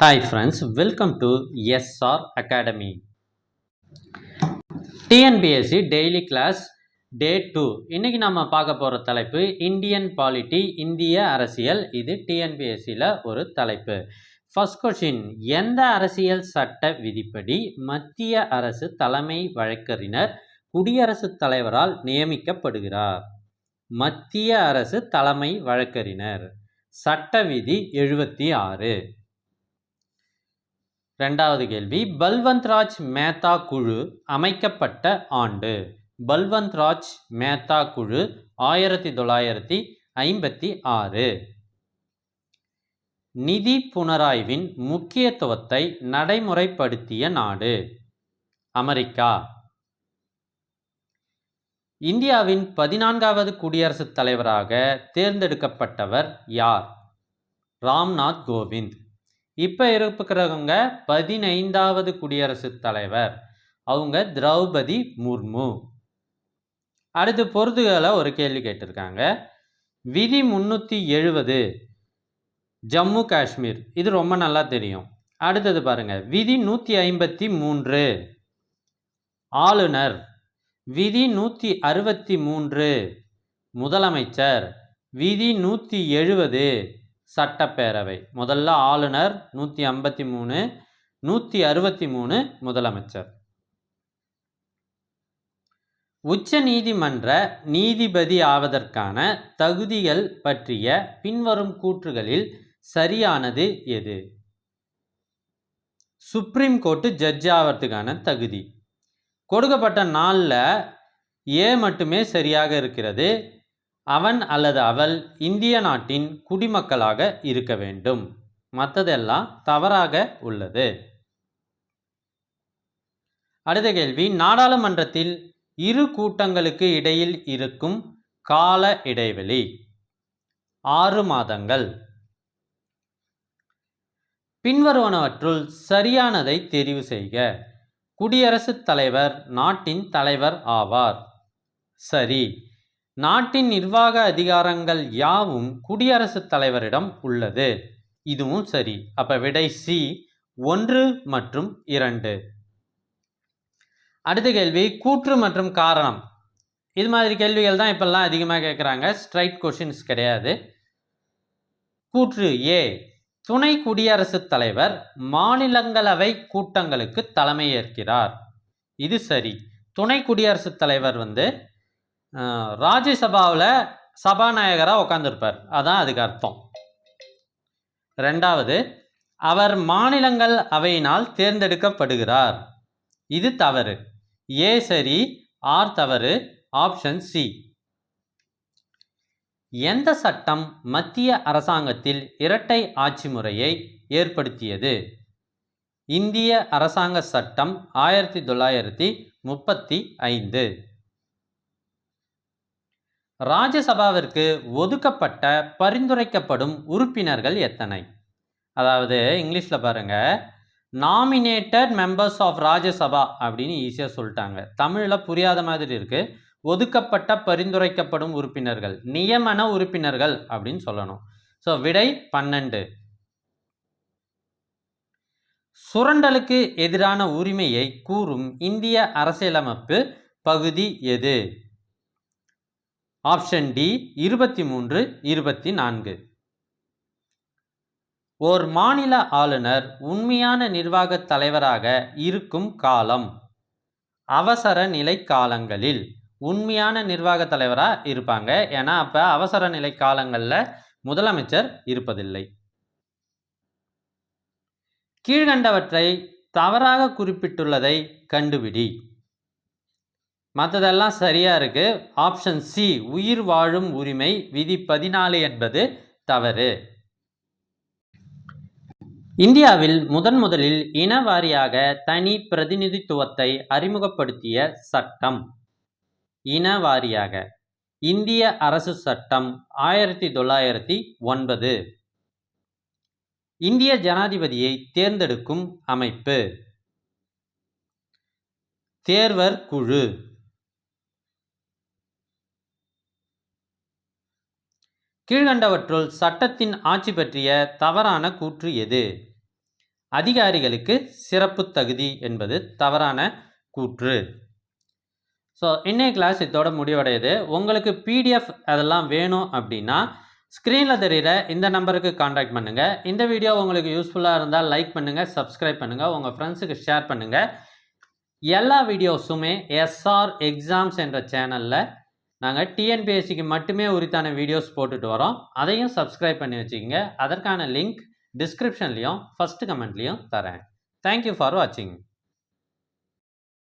Hi friends welcome to SR academy TNPSC daily class day two இன்றைக்கி நம்ம பார்க்க போகிற தலைப்பு இந்தியன் பாலிட்டி இந்திய அரசியல் இது டிஎன்பிஎஸ்சியில் ஒரு தலைப்பு. ஃபர்ஸ்ட் கொஷின் எந்த அரசியல் சட்ட விதிப்படி மத்திய அரசு தலைமை வழக்கறிஞர் குடியரசுத் தலைவரால் நியமிக்கப்படுகிறார்? மத்திய அரசு தலைமை வழக்கறிஞர். சட்ட விதி எழுபத்தி ஆறு. ரெண்டாவது கேள்வி. பல்வந்த் ராஜ் மேத்தா குழு அமைக்கப்பட்ட ஆண்டு. பல்வந்த் ராஜ் மேத்தா குழு ஆயிரத்தி தொள்ளாயிரத்தி ஐம்பத்தி ஆறு. நிதி புனராய்வின் முக்கியத்துவத்தை நடைமுறைப்படுத்திய நாடு. அமெரிக்கா. இந்தியாவின் பதினான்காவது குடியரசுத் தலைவராக தேர்ந்தெடுக்கப்பட்டவர் யார்? ராம்நாத் கோவிந்த். இப்போ இருக்கிறவங்க பதினைந்தாவது குடியரசுத் தலைவர். அவங்க திரௌபதி முர்மு. அடுத்து பொருத்துகளை ஒரு கேள்வி கேட்டிருக்காங்க. விதி முந்நூற்றி எழுபது ஜம்மு காஷ்மீர். இது ரொம்ப நல்லா தெரியும். அடுத்தது பாருங்கள் விதி நூற்றி ஐம்பத்தி மூன்று ஆளுநர். விதி நூற்றி அறுபத்தி மூன்று முதலமைச்சர். விதி நூற்றி எழுபது சட்டப்பேரவை. முதல்ல ஆளுநர் நூற்றி ஐம்பத்தி மூணு நூற்றி அறுபத்தி மூணு முதலமைச்சர். உச்ச நீதிமன்ற நீதிபதி ஆவதற்கான தகுதிகள் பற்றிய பின்வரும் கூற்றுகளில் சரியானது எது? சுப்ரீம் கோர்ட்டு ஜட்ஜ் ஆவதுக்கான தகுதி. கொடுக்கப்பட்ட நாளில் ஏ மட்டுமே சரியாக இருக்கிறது அவன் அல்லது அவள் இந்திய நாட்டின் குடிமக்களாக இருக்க வேண்டும். மற்றதெல்லாம் தவறாக உள்ளது. அடுத்த கேள்வி. நாடாளுமன்றத்தில் இரு கூட்டங்களுக்கு இடையில் இருக்கும் கால இடைவெளி. ஆறு மாதங்கள். பின்வருவனவற்றுள் சரியானதை தெரிவு செய்க. குடியரசுத் தலைவர் நாட்டின் தலைவர் ஆவார். சரி. நாட்டின் நிர்வாக அதிகாரங்கள் யாவும் குடியரசுத் தலைவரிடம் உள்ளது. இதுவும் சரி. அப்ப விடை சி. ஒன்று மற்றும் இரண்டு. அடுத்த கேள்வி கூற்று மற்றும் காரணம். இது மாதிரி கேள்விகள் தான் இப்பெல்லாம் அதிகமாக கேட்குறாங்க ஸ்ட்ரைட் கொஷின்ஸ் கிடையாது. கூற்று ஏ துணை குடியரசுத் தலைவர் மாநிலங்களவை கூட்டங்களுக்கு தலைமையேற்கிறார். இது சரி. துணை குடியரசுத் தலைவர் வந்து ராஜ்யசபாவில் சபாநாயகராக உட்காந்துருப்பார் அதான் அதுக்கு அர்த்தம். ரெண்டாவது அவர் மாநிலங்கள் அவையினால் தேர்ந்தெடுக்கப்படுகிறார். இது தவறு. ஏ சரி ஆர் தவறு ஆப்ஷன் சி. எந்த சட்டம் மத்திய அரசாங்கத்தில் இரட்டை ஆட்சி முறையை ஏற்படுத்தியது? இந்திய அரசாங்க சட்டம் ஆயிரத்தி தொள்ளாயிரத்தி முப்பத்தி ஐந்து. ராஜ்யசபாவிற்கு ஒதுக்கப்பட்ட பரிந்துரைக்கப்படும் உறுப்பினர்கள் எத்தனை? அதாவது இங்கிலீஷில் பாருங்கள் நாமினேட்டட் மெம்பர்ஸ் ஆஃப் ராஜ்யசபா அப்படின்னு ஈஸியாக சொல்லிட்டாங்க. தமிழில் புரியாத மாதிரி இருக்குது ஒதுக்கப்பட்ட பரிந்துரைக்கப்படும் உறுப்பினர்கள். நியமன உறுப்பினர்கள் அப்படின்னு சொல்லணும். ஸோ விடை பன்னெண்டு. சுரண்டலுக்கு எதிரான உரிமையை கூறும் இந்திய அரசியலமைப்பு பகுதி எது? ஆப்ஷன் டி இருபத்தி மூன்று இருபத்தி நான்கு. ஓர் மாநில ஆளுநர் உண்மையான நிர்வாகத் தலைவராக இருக்கும் காலம் அவசர நிலை காலங்களில் உண்மையான நிர்வாகத் தலைவராக இருப்பாங்க. ஏன்னா அப்போ அவசர நிலை காலங்களில் முதலமைச்சர் இருப்பதில்லை. கீழ்கண்டவற்றை தவறாக குறிப்பிட்டுள்ளதை கண்டுபிடி. மற்றதெல்லாம் சரியாக இருக்குது ஆப்ஷன் சி உயிர் வாழும் உரிமை விதி பதினாலு என்பது தவறு. இந்தியாவில் முதன் முதலில் இன வாரியாக தனி பிரதிநிதித்துவத்தை அறிமுகப்படுத்திய சட்டம். இன வாரியாக இந்திய அரசு சட்டம் ஆயிரத்தி தொள்ளாயிரத்தி ஒன்பது. இந்திய ஜனாதிபதியை தேர்ந்தெடுக்கும் அமைப்பு. தேர்வர் குழு. கீழ்கண்டவற்றுள் சட்டத்தின் ஆட்சி பற்றிய தவறான கூற்று எது? அதிகாரிகளுக்கு சிறப்பு தகுதி என்பது தவறான கூற்று. ஸோ இன்னைய கிளாஸ் இதோட முடிவடையுது. உங்களுக்கு பிடிஎஃப் அதெல்லாம் வேணும் அப்படின்னா ஸ்க்ரீனில் தெரிகிற இந்த நம்பருக்கு காண்டாக்ட் பண்ணுங்கள் இந்த வீடியோ உங்களுக்கு யூஸ்ஃபுல்லாக இருந்தால் லைக் பண்ணுங்கள் சப்ஸ்கிரைப் பண்ணுங்கள் உங்கள் ஃப்ரெண்ட்ஸுக்கு ஷேர் பண்ணுங்கள் எல்லா வீடியோஸுமே எஸ்ஆர் எக்ஸாம்ஸ் என்ற சேனலில் நாங்கள் டிஎன்பிஎஸ்சிக்கு மட்டுமே உரித்தான வீடியோஸ் போட்டுட்டு வரோம். அதையும் சப்ஸ்கிரைப் பண்ணி வச்சுக்கோங்க. அதற்கான லிங்க் டிஸ்கிரிப்ஷன்லேயும் ஃபஸ்ட்டு கமெண்ட்லேயும் தரேன். தேங்க்யூ ஃபார் வாட்சிங்